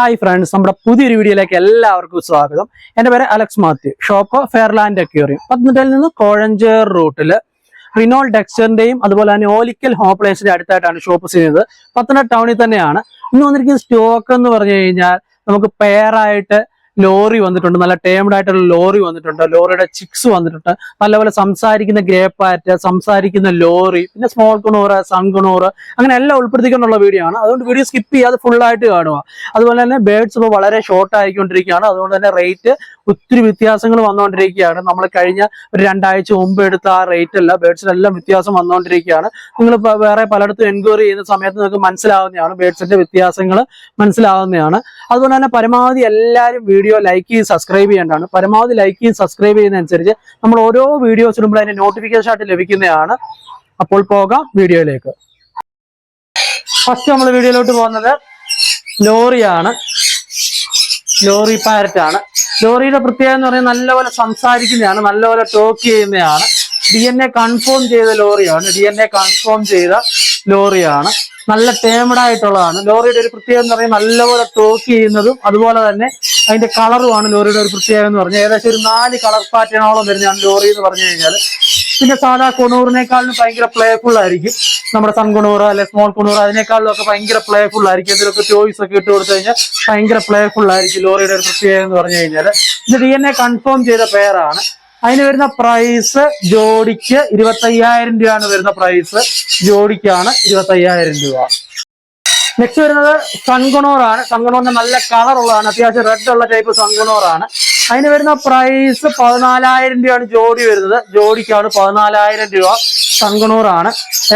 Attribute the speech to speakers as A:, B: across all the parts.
A: Hi friends നമ്മുടെ പുതിയൊരു വീഡിയോയിലേക്ക് എല്ലാവർക്കും സ്വാഗതം. എന്റെ പേര് Alex Mathew shop Fairland aquarium പത്തനംതിട്ടയിൽ നിന്ന് കോഴഞ്ചേർ റൂട്ടിൽ റിനോൾ ഡെക്സ്റ്ററിന്റെയും അതുപോലെ തന്നെ ഓലിക്കൽ ഹോം പ്ലേസിന്റെ അടുത്തായിട്ടാണ് ഷോപ്പ് ചെയ്യുന്നത്. പത്തനംതിട്ട ടൗണിൽ തന്നെയാണ്. ഇന്ന് വന്നിരിക്കുന്ന സ്റ്റോക്ക് എന്ന് പറഞ്ഞു കഴിഞ്ഞാൽ നമുക്ക് പെയറായിട്ട് ലോറി വന്നിട്ടുണ്ട്. നല്ല ടേംഡ് ആയിട്ടുള്ള ലോറി വന്നിട്ടുണ്ട്. ലോറിയുടെ ചിക്സ് വന്നിട്ടുണ്ട്. നല്ലപോലെ സംസാരിക്കുന്ന ഗ്രേ പാറ്റ് സംസാരിക്കുന്ന ലോറി പിന്നെ സ്മോൾ കുണൂറ് സൺ കുണൂറ് അങ്ങനെ എല്ലാം ഉൾപ്പെടുത്തിക്കൊണ്ടുള്ള വീഡിയോ ആണ്. അതുകൊണ്ട് വീഡിയോ സ്കിപ്പ് ചെയ്യാതെ ഫുൾ ആയിട്ട് കാണുക. അതുപോലെ തന്നെ ബേഡ്സ് ഇപ്പോൾ വളരെ ഷോർട്ട് ആയിക്കൊണ്ടിരിക്കുകയാണ്. അതുകൊണ്ട് തന്നെ റേറ്റ് ഒത്തിരി വ്യത്യാസങ്ങൾ വന്നുകൊണ്ടിരിക്കുകയാണ്. നമ്മൾ കഴിഞ്ഞ ഒരു രണ്ടാഴ്ച മുമ്പ് എടുത്ത ആ റേറ്റ് അല്ല ബേഡ്സിനെല്ലാം വ്യത്യാസം വന്നുകൊണ്ടിരിക്കുകയാണ്. നിങ്ങൾ വേറെ പലയിടത്തും എൻക്വയറി ചെയ്യുന്ന സമയത്ത് നിങ്ങൾക്ക് മനസ്സിലാവുന്നതാണ്. ബേഡ്സിന്റെ വ്യത്യാസങ്ങൾ മനസ്സിലാവുന്നതാണ്. അതുപോലെ തന്നെ പരമാവധി എല്ലാവരും വീഡിയോ ലൈക്ക് ചെയ്ത് സബ്സ്ക്രൈബ് ചെയ്യേണ്ടതാണ്. പരമാവധി ലൈക്ക് ചെയ്ത് സബ്സ്ക്രൈബ് ചെയ്യുന്നതനുസരിച്ച് നമ്മൾ ഓരോ വീഡിയോസ് ഇടുമ്പോൾ അതിന്റെ നോട്ടിഫിക്കേഷൻ ആയിട്ട് ലഭിക്കുന്നതാണ്. അപ്പോൾ പോകാം വീഡിയോയിലേക്ക്. ഫസ്റ്റ് നമ്മൾ വീഡിയോയിലോട്ട് പോകുന്നത് ലോറിയാണ്. ലോറി പാരറ്റ് ആണ്. ലോറിയുടെ പ്രത്യേകത എന്ന് പറയുന്നത് നല്ലപോലെ സംസാരിക്കുന്നതാണ് നല്ലപോലെ ടോക്ക് ചെയ്യുന്നതാണ്. ഡി എൻ എ കൺഫേം ചെയ്ത ലോറിയാണ്. ഡി എൻ എ കൺഫേം ചെയ്ത ലോറിയാണ്. നല്ല ടേമഡ് ആയിട്ടുള്ളതാണ് ലോറിയുടെ ഒരു പ്രത്യേകത എന്ന് പറഞ്ഞാൽ നല്ലപോലെ ടോക്ക് ചെയ്യുന്നതും അതുപോലെ തന്നെ അതിന്റെ കളറുമാണ് ലോറിയുടെ ഒരു പ്രത്യേകത എന്ന് പറഞ്ഞാൽ. ഏകദേശം ഒരു നാല് കളർ പാറ്റേണോളം വരുന്നതാണ് ലോറി എന്ന് പറഞ്ഞു കഴിഞ്ഞാൽ പിന്നെ സാധാ കൊണൂറിനേക്കാളും ഭയങ്കര പ്ലേഫുൾ ആയിരിക്കും. നമ്മുടെ സൺ കുണൂറ് അല്ലെ സ്മോൾ കുണൂറ് അതിനേക്കാളും ഒക്കെ ഭയങ്കര പ്ലേഫുൾ ആയിരിക്കും. ഇതിലൊക്കെ ചോയ്സ് ഒക്കെ ഇട്ട് കൊടുത്തു കഴിഞ്ഞാൽ ഭയങ്കര പ്ലേഫുൾ ആയിരിക്കും ലോറിയുടെ ഒരു പ്രത്യേകത എന്ന് പറഞ്ഞു കഴിഞ്ഞാൽ ഇത് ഡി എൻ എ കൺഫേം ചെയ്ത പെയറാണ് അതിന് വരുന്ന പ്രൈസ് ജോഡിക്ക് ഇരുപത്തയ്യായിരം രൂപയാണ് വരുന്ന പ്രൈസ് ജോഡിക്കാണ് ഇരുപത്തയ്യായിരം രൂപ. നെക്സ്റ്റ് വരുന്നത് സൺകുണോറാണ് സൺകുണോറിന്റെ നല്ല കളർ ഉള്ളതാണ്. അത്യാവശ്യം റെഡ് ഉള്ള ടൈപ്പ് സൺകുണോറാണ് അതിന് വരുന്ന പ്രൈസ് പതിനാലായിരം രൂപയാണ് ജോഡി വരുന്നത്. ജോഡിക്കാണ് പതിനാലായിരം രൂപ സൺകുണൂറാണ്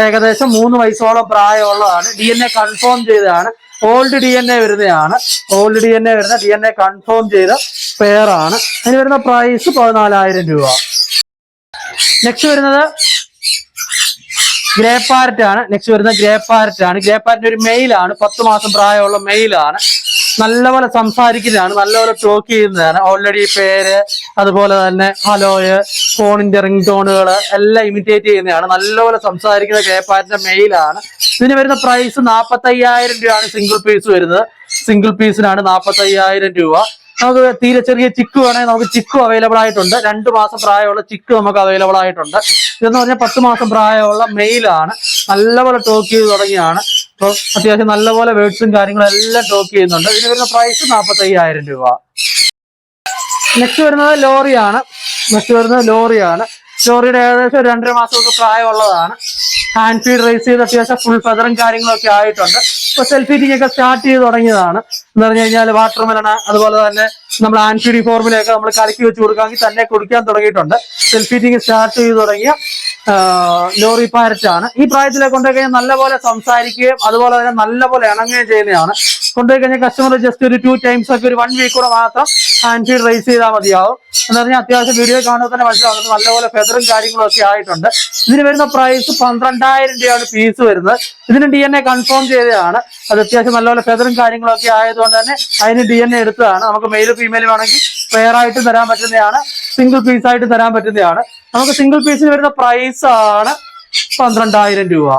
A: ഏകദേശം മൂന്ന് വയസ്സോളം പ്രായമുള്ളതാണ്. ഡി എൻ എ കൺഫേം ചെയ്തതാണ്. ഓൾഡ് ഡി എൻ എ വരുന്നതാണ് ഓൾഡ് ഡി എൻ എ വരുന്ന ഡി എൻ എ കൺഫേം ചെയ്ത പെയറാണ് അതിന് വരുന്ന പ്രൈസ് പതിനാലായിരം രൂപ. നെക്സ്റ്റ് വരുന്നത് ഗ്രേ പാരറ്റ് ആണ്. നെക്സ്റ്റ് വരുന്ന ഗ്രേ പാരറ്റ് ആണ്. ഗ്രേ പാരറ്റ് ഒരു മെയിലാണ് പത്ത് മാസം പ്രായമുള്ള മെയിലാണ് നല്ലപോലെ സംസാരിക്കുന്നതാണ് നല്ലപോലെ ടോക്ക് ചെയ്യുന്നതാണ്. ഓൾറെഡി പേര് അതുപോലെ തന്നെ ഹലോയ് ഫോണിന്റെ റിംഗ് ടോണുകൾ എല്ലാം ഇമിറ്റേറ്റ് ചെയ്യുന്നതാണ്. നല്ലപോലെ സംസാരിക്കുന്ന കേപ്പാറ്റിന്റെ മെയിലാണ് ഇതിന് വരുന്ന പ്രൈസ് നാൽപ്പത്തി രൂപയാണ് സിംഗിൾ പീസ് വരുന്നത്. സിംഗിൾ പീസിനാണ് നാൽപ്പത്തി രൂപ. നമുക്ക് തീരെ ചെറിയ ചിക്ക് വേണമെങ്കിൽ നമുക്ക് ചിക്കു അവൈലബിൾ ആയിട്ടുണ്ട്. രണ്ട് മാസം പ്രായമുള്ള ചിക്കു നമുക്ക് അവൈലബിൾ ആയിട്ടുണ്ട്. ഇതെന്ന് പറഞ്ഞാൽ പത്ത് മാസം പ്രായമുള്ള മെയിലാണ് നല്ലപോലെ ടോക്ക് ചെയ്ത് തുടങ്ങിയാണ്. അപ്പോൾ അത്യാവശ്യം നല്ലപോലെ വേർഡ്സും കാര്യങ്ങളും എല്ലാം ടോക്ക് ചെയ്യുന്നുണ്ട്. ഇതിന് വരുന്ന പ്രൈസ് നാൽപ്പത്തി അയ്യായിരം രൂപ. നെക്സ്റ്റ് വരുന്നത് ലോറിയാണ്. നെക്സ്റ്റ് വരുന്നത് ലോറിയാണ്. ലോറിയുടെ ഏകദേശം രണ്ടര മാസമൊക്കെ പ്രായമുള്ളതാണ്. ഹാൻഡ് ഫീഡ് റേസ് ചെയ്ത് അത്യാവശ്യം ഫുൾ ഫെദറും കാര്യങ്ങളൊക്കെ ആയിട്ടുണ്ട്. ഇപ്പൊ സെൽഫ് ഫീഡിംഗ് ഒക്കെ സ്റ്റാർട്ട് ചെയ്ത് തുടങ്ങിയതാണ്. എന്ന് പറഞ്ഞു കഴിഞ്ഞാൽ വാട്ടർ മെലണ അതുപോലെ തന്നെ നമ്മൾ ആൻഫീഡി ഫീഡ് ഫോർമുലയൊക്കെ നമ്മൾ കലക്കി വെച്ച് കൊടുക്കാമെങ്കിൽ തന്നെ കുടിക്കാൻ തുടങ്ങിയിട്ടുണ്ട്. സെൽഫ് ഫീഡിംഗ് സ്റ്റാർട്ട് ചെയ്ത് തുടങ്ങിയ ലോറി പാരറ്റ് ആണ് ഈ പ്രായത്തിലെ കൊണ്ടുപോയി കഴിഞ്ഞാൽ നല്ലപോലെ സംസാരിക്കുകയും അതുപോലെ തന്നെ നല്ലപോലെ ഇണങ്ങുകയും ചെയ്യുന്നതാണ്. കൊണ്ടുപോയി കഴിഞ്ഞാൽ കസ്റ്റമർ ജസ്റ്റ് ഒരു ടു ടൈംസ് ഒക്കെ ഒരു വൺ വീക്ക് കൂടെ മാത്രം ഹാൻഡ് ഫീഡ് റേസ് ചെയ്താൽ മതിയാവും. എന്ന് പറഞ്ഞാൽ അത്യാവശ്യം വീഡിയോ കാണുമ്പോൾ തന്നെ മനസ്സിലാവുന്നത് നല്ലപോലെ ഫെദറും കാര്യങ്ങളും ഒക്കെ ആയിട്ടുണ്ട്. ഇതിന് വരുന്ന പ്രൈസ് പന്ത്രണ്ടായിരം രൂപയാണ് ഫീസ് വരുന്നത്. ഇതിന് ഡി എൻ എ കൺഫേം ചെയ്തതാണ്. അത് അത്യാവശ്യം നല്ലപോലെ ഫെദറും കാര്യങ്ങളൊക്കെ ആയതുകൊണ്ട് തന്നെ അതിന് ഡി എൻ എ എടുത്തതാണ്. നമുക്ക് മെയിലും ഫീമെയിലും ആണെങ്കിൽ പെയർ ആയിട്ട് തരാൻ പറ്റുന്നതാണ്. സിംഗിൾ പീസ് ആയിട്ട് തരാൻ പറ്റുന്നതാണ്. നമുക്ക് സിംഗിൾ പീസിന് വരുന്ന പ്രൈസ് ആണ് പന്ത്രണ്ടായിരം രൂപ.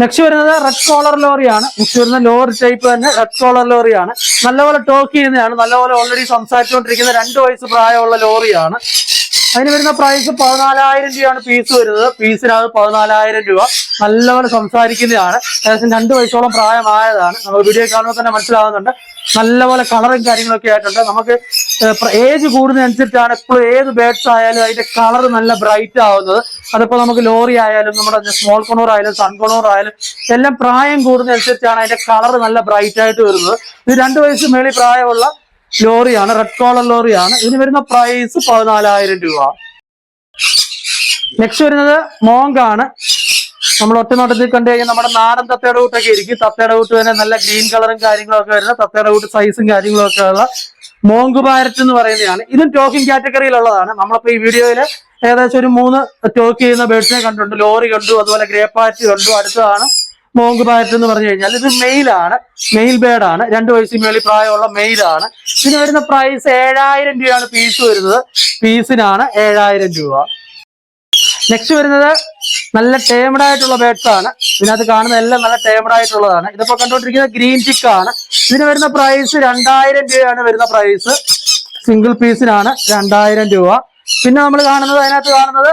A: നെക്സ്റ്റ് വരുന്നത് റെഡ് കോളർ ലോറിയാണ് നെക്സ്റ്റ് വരുന്ന ലോറി ടൈപ്പ് തന്നെ റെഡ് കോളർ ലോറിയാണ് നല്ലപോലെ ടോക്ക് ചെയ്യുന്നതാണ്. നല്ലപോലെ ഓൾറെഡി സംസാരിച്ചുകൊണ്ടിരിക്കുന്ന രണ്ട് വയസ്സ് പ്രായമുള്ള ലോറിയാണ് അതിന് വരുന്ന പ്രൈസ് പതിനാലായിരം രൂപയാണ് പീസ് വരുന്നത്. പീസിനകത്ത് പതിനാലായിരം രൂപ. നല്ലപോലെ സംസാരിക്കുന്നതാണ്. ഏകദേശം രണ്ട് വയസ്സോളം പ്രായമായതാണ്. നമ്മൾ വീഡിയോ കാണുമ്പോൾ തന്നെ മനസ്സിലാവുന്നുണ്ട്. നല്ലപോലെ കളറും കാര്യങ്ങളൊക്കെ ആയിട്ടുണ്ട്. നമുക്ക് ഏജ് കൂടുന്നതനുസരിച്ചാണ് എപ്പോഴും ഏത് ബേഡ്സ് ആയാലും അതിന്റെ കളർ നല്ല ബ്രൈറ്റ് ആവുന്നത്. അതിപ്പോ നമുക്ക് ലോറി ആയാലും നമ്മുടെ സ്മോൾ കൊണോർ ആയാലും സൺ കൊണൂർ ആയാലും എല്ലാം പ്രായം കൂടുന്നതനുസരിച്ചാണ് അതിന്റെ കളർ നല്ല ബ്രൈറ്റ് ആയിട്ട് വരുന്നത്. ഇത് രണ്ട് വയസ്സ് മേളി പ്രായമുള്ള ലോറിയാണ് റെഡ് കോളർ ലോറിയാണ്. ഇതിന് വരുന്ന പ്രൈസ് പതിനാലായിരം രൂപ. നെക്സ്റ്റ് വരുന്നത് മോങ്കാണ് നമ്മൾ ഒറ്റനോട്ടത്തിൽ കണ്ടു കഴിഞ്ഞാൽ നമ്മുടെ നാടൻ തത്തയുടെ കൂട്ടൊക്കെ ഇരിക്കും. തത്തയുടെ കൂട്ട് തന്നെ നല്ല ഗ്രീൻ കളറും കാര്യങ്ങളൊക്കെ വരുന്ന തത്തയുടെ കൂട്ട് സൈസും കാര്യങ്ങളൊക്കെ ഉള്ള മോങ്ക് പാരറ്റ് എന്ന് പറയുന്നതാണ്. ഇതും ടോക്കിംഗ് കാറ്റഗറിയിലുള്ളതാണ് നമ്മളിപ്പോ ഈ വീഡിയോയിൽ ഏകദേശം ഒരു മൂന്ന് ടോക്ക് ചെയ്യുന്ന ബേഡ്സിനെ കണ്ടിട്ടുണ്ട്. ലോറി കണ്ടു അതുപോലെ ഗ്രേ പാറ്റ് കണ്ടു. അടുത്തതാണ് മോങ്ക് പാരറ്റ് എന്ന് പറഞ്ഞു കഴിഞ്ഞാൽ ഇത് മെയിലാണ് മെയിൽ ബേഡാണ് രണ്ട് വയസ്സിന് മേളിൽ പ്രായമുള്ള മെയിലാണ് ഇതിന് വരുന്ന പ്രൈസ് ഏഴായിരം രൂപയാണ് പീസ് വരുന്നത്. പീസിനാണ് ഏഴായിരം രൂപ. നെക്സ്റ്റ് വരുന്നത് നല്ല ടേമഡ് ആയിട്ടുള്ള ബേഡ്സ് ആണ്. ഇതിനകത്ത് കാണുന്ന എല്ലാം നല്ല ടേമഡ് ആയിട്ടുള്ളതാണ്. ഇതിപ്പോ കണ്ടുകൊണ്ടിരിക്കുന്നത് ഗ്രീൻ ചിക്ക് ആണ്. ഇതിന് വരുന്ന പ്രൈസ് രണ്ടായിരം രൂപയാണ് വരുന്ന പ്രൈസ് സിംഗിൾ പീസിനാണ് രണ്ടായിരം രൂപ. പിന്നെ നമ്മൾ കാണുന്നത് അതിനകത്ത് കാണുന്നത്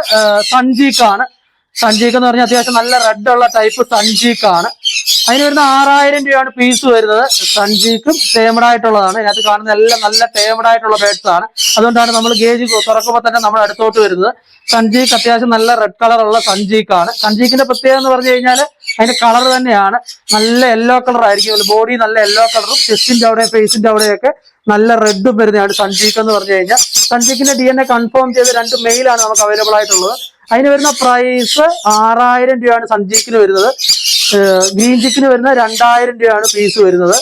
A: സൺജീക്കാണ് സൺജീക്ക് എന്ന് പറഞ്ഞാൽ അത്യാവശ്യം നല്ല റെഡ് ഉള്ള ടൈപ്പ് സൺജീക്കാണ് അതിന് വരുന്ന ആറായിരം രൂപയാണ് പീസ് വരുന്നത്. സഞ്ചീക്കും തേമഡ് ആയിട്ടുള്ളതാണ്. ഇതിനകത്ത് കാണുന്ന എല്ലാം നല്ല തേമഡ് ആയിട്ടുള്ള ബേഡ്സ് ആണ്. അതുകൊണ്ടാണ് നമ്മൾ ഗേജ് തുറക്കുമ്പോൾ തന്നെ നമ്മൾ അടുത്തോട്ട് വരുന്നത്. സഞ്ചീക്ക് അത്യാവശ്യം നല്ല റെഡ് കളർ ഉള്ള സൺജീക്കാണ് സൺജീക്കിന്റെ പ്രത്യേകത എന്ന് പറഞ്ഞു കഴിഞ്ഞാൽ അതിന്റെ കളർ തന്നെയാണ്. നല്ല യെല്ലോ കളർ ആയിരിക്കും. ബോഡി നല്ല യെല്ലോ കളറും ചെസ്റ്റിന്റെ അവിടെ ഫേസിന്റെ അവിടെയൊക്കെ നല്ല റെഡും വരുന്നതാണ് സഞ്ചീക്ക് എന്ന് പറഞ്ഞു കഴിഞ്ഞാൽ. സഞ്ചീക്കിന്റെ ഡി എൻ എ കൺഫേം ചെയ്ത് രണ്ട് മെയിലാണ് നമുക്ക് അവൈലബിൾ ആയിട്ടുള്ളത്. അതിന് വരുന്ന പ്രൈസ് ആറായിരം രൂപയാണ് സൺജീക്കിന് വരുന്നത്. ഗ്രീൻ ചിക്കിന് വരുന്ന രണ്ടായിരം രൂപയാണ് പീസ് വരുന്നത്.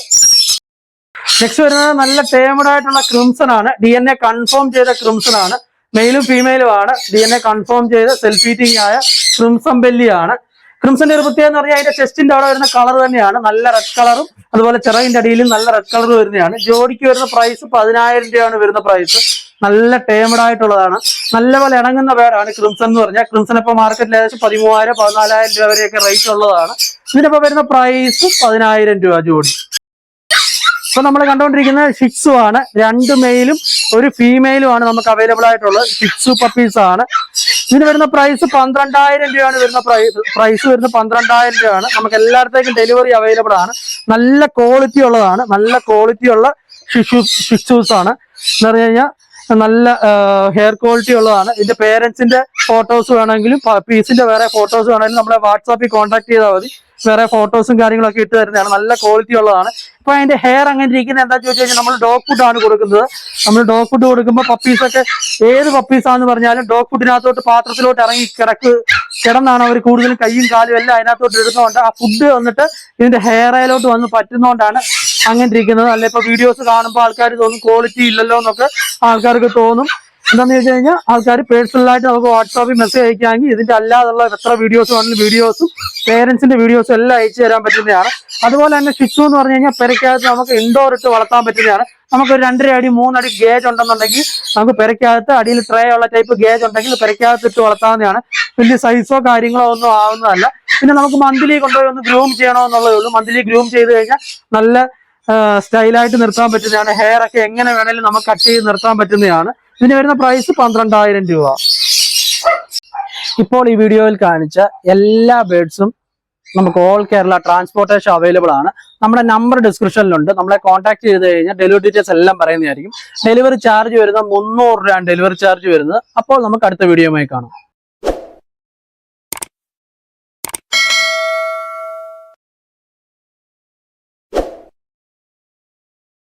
A: നെക്സ്റ്റ് വരുന്നത് നല്ല ടേമഡ് ആയിട്ടുള്ള ക്രിംസൺ ആണ്. ഡി എൻ എ കൺഫേം ചെയ്ത ക്രിംസൺ ആണ്. മെയിലും ഫീമെയിലും ആണ്. ഡി എൻ എ കൺഫേം ചെയ്ത സെൽഫീറ്റിംഗ് ആയ ക്രിംസൺ ബെല്ലിയാണ്. ക്രിംസന്റെ ഒരു എന്ന് പറഞ്ഞാൽ അതിന്റെ ചെസ്റ്റിന്റെ അവിടെ വരുന്ന കളർ തന്നെയാണ്. നല്ല റെഡ് കളറും അതുപോലെ ചിറകിന്റെ അടിയിലും നല്ല റെഡ് കളർ വരുന്നതാണ്. ജോഡിക്ക് വരുന്ന പ്രൈസ് പതിനായിരം രൂപയാണ് വരുന്ന പ്രൈസ് നല്ല ടേമഡ് ആയിട്ടുള്ളതാണ്. നല്ലപോലെ ഇണങ്ങുന്ന പേരാണ് ക്രിംസൺ എന്ന് പറഞ്ഞാൽ. ക്രിംസൺ ഇപ്പൊ മാർക്കറ്റിൽ ഏകദേശം പതിമൂവായിരം പതിനാലായിരം രൂപ വരെയൊക്കെ റേറ്റ് ഉള്ളതാണ്. ഇതിനിപ്പോ വരുന്ന പ്രൈസ് പതിനായിരം രൂപ ജോഡി. ഇപ്പൊ നമ്മൾ കണ്ടുകൊണ്ടിരിക്കുന്ന ഷിക്സു ആണ്. രണ്ട് മെയിലും ഒരു ഫീമെയിലും ആണ് നമുക്ക് അവൈലബിൾ ആയിട്ടുള്ളത്. ഷിക്സു പപ്പീസ് ആണ്. ഇതിന് വരുന്ന പ്രൈസ് പന്ത്രണ്ടായിരം രൂപയാണ് വരുന്ന പ്രൈസ് വരുന്ന പന്ത്രണ്ടായിരം രൂപയാണ്. നമുക്ക് എല്ലായിടത്തേക്കും ഡെലിവറി അവൈലബിൾ ആണ്. നല്ല ക്വാളിറ്റി ഉള്ളതാണ്. നല്ല ക്വാളിറ്റി ഉള്ള ഷിഷൂസ് ഷിഷൂസ് ആണ് എന്ന് പറഞ്ഞു കഴിഞ്ഞാൽ നല്ല ഹെയർ ക്വാളിറ്റി ഉള്ളതാണ്. ഇതിന്റെ പേരൻസിന്റെ ഫോട്ടോസ് വേണമെങ്കിലും പീസിന്റെ വേറെ ഫോട്ടോസ് വേണമെങ്കിലും നമ്മളെ വാട്സാപ്പിൽ കോൺടാക്ട് ചെയ്താൽ മതി. വേറെ ഫോട്ടോസും കാര്യങ്ങളൊക്കെ ഇട്ട് തരുന്നതാണ്. നല്ല ക്വാളിറ്റി ഉള്ളതാണ്. ഇപ്പൊ അതിന്റെ ഹെയർ അങ്ങനെ ഇരിക്കുന്നത് എന്താ ചോദിച്ചു കഴിഞ്ഞാൽ നമ്മൾ ഡോഗ് ഫുഡ് ആണ് കൊടുക്കുന്നത്. നമ്മൾ ഡോഗ് ഫുഡ് കൊടുക്കുമ്പോൾ പപ്പീസൊക്കെ ഏത് പപ്പീസാന്ന് പറഞ്ഞാലും ഡോഗ് ഫുഡിനകത്തോട്ട് പാത്രത്തിലോട്ട് ഇറങ്ങി കിടക്ക് കിടന്നാണ് അവർ കൂടുതലും കൈയും കാലും എല്ലാം അതിനകത്തോട്ട് ഇടുന്നതുകൊണ്ട് ആ ഫുഡ് വന്നിട്ട് ഇതിന്റെ ഹെയർ ആയിലോട്ട് വന്ന് പറ്റുന്നതുകൊണ്ടാണ് അങ്ങനെ ഇരിക്കുന്നത് അല്ലെ? ഇപ്പൊ വീഡിയോസ് കാണുമ്പോൾ ആൾക്കാർ തോന്നും ക്വാളിറ്റി ഇല്ലല്ലോ എന്നൊക്കെ ആൾക്കാർക്ക് തോന്നും. എന്താന്ന് വെച്ച് കഴിഞ്ഞാൽ ആൾക്കാർ പേഴ്സണലായിട്ട് നമുക്ക് വാട്സാപ്പിൽ മെസ്സേജ് അയക്കാമെങ്കിൽ ഇതിന്റെ അല്ലാതുള്ള എത്ര വീഡിയോസ് വേണമെങ്കിലും വീഡിയോസും പേരൻസിന്റെ വീഡിയോസും എല്ലാം അയച്ചു തരാൻ പറ്റുന്നതാണ്. അതുപോലെ തന്നെ ശിശു എന്ന് പറഞ്ഞു കഴിഞ്ഞാൽ പെരക്കകത്ത് നമുക്ക് ഇൻഡോർ ഇട്ട് വളർത്താൻ പറ്റുന്നതാണ്. നമുക്ക് ഒരു രണ്ടര അടി മൂന്നടി ഗേജ് ഉണ്ടെന്നുണ്ടെങ്കിൽ നമുക്ക് പെരക്കകത്ത് അടിയിൽ ട്രേ ഉള്ള ടൈപ്പ് ഗേജ് ഉണ്ടെങ്കിൽ പെരക്കകത്ത് ഇട്ട് വളർത്താവുന്നതാണ്. വലിയ സൈസോ കാര്യങ്ങളോ ഒന്നും ആവുന്നതല്ല. പിന്നെ നമുക്ക് മന്ത്ലി കൊണ്ടുപോയി ഒന്ന് ഗ്രൂം ചെയ്യണമെന്നുള്ളതേ ഉള്ളൂ. മന്ത്ലി ഗ്രൂം ചെയ്ത് കഴിഞ്ഞാൽ നല്ല സ്റ്റൈലായിട്ട് നിർത്താൻ പറ്റുന്നതാണ്. ഹെയർ ഒക്കെ എങ്ങനെ വേണേലും നമുക്ക് കട്ട് ചെയ്ത് നിർത്താൻ പറ്റുന്നതാണ്. ഇതിന് വരുന്ന പ്രൈസ് പന്ത്രണ്ടായിരം രൂപ. ഇപ്പോൾ ഈ വീഡിയോയിൽ കാണിച്ച എല്ലാ ബേഡ്സും നമുക്ക് ഓൾ കേരള ട്രാൻസ്പോർട്ടേഷൻ അവൈലബിൾ ആണ്. നമ്മുടെ നമ്പർ ഡിസ്ക്രിപ്ഷനിലുണ്ട് നമ്മളെ കോൺടാക്ട് ചെയ്ത് കഴിഞ്ഞാൽ ഡെലിവറി ഡീറ്റെയിൽസ് എല്ലാം പറയുന്നതായിരിക്കും. ഡെലിവറി ചാർജ് വരുന്ന മുന്നൂറ് രൂപയാണ് ഡെലിവറി ചാർജ് വരുന്നത്. അപ്പോൾ നമുക്ക് അടുത്ത വീഡിയോയുമായി കാണാം.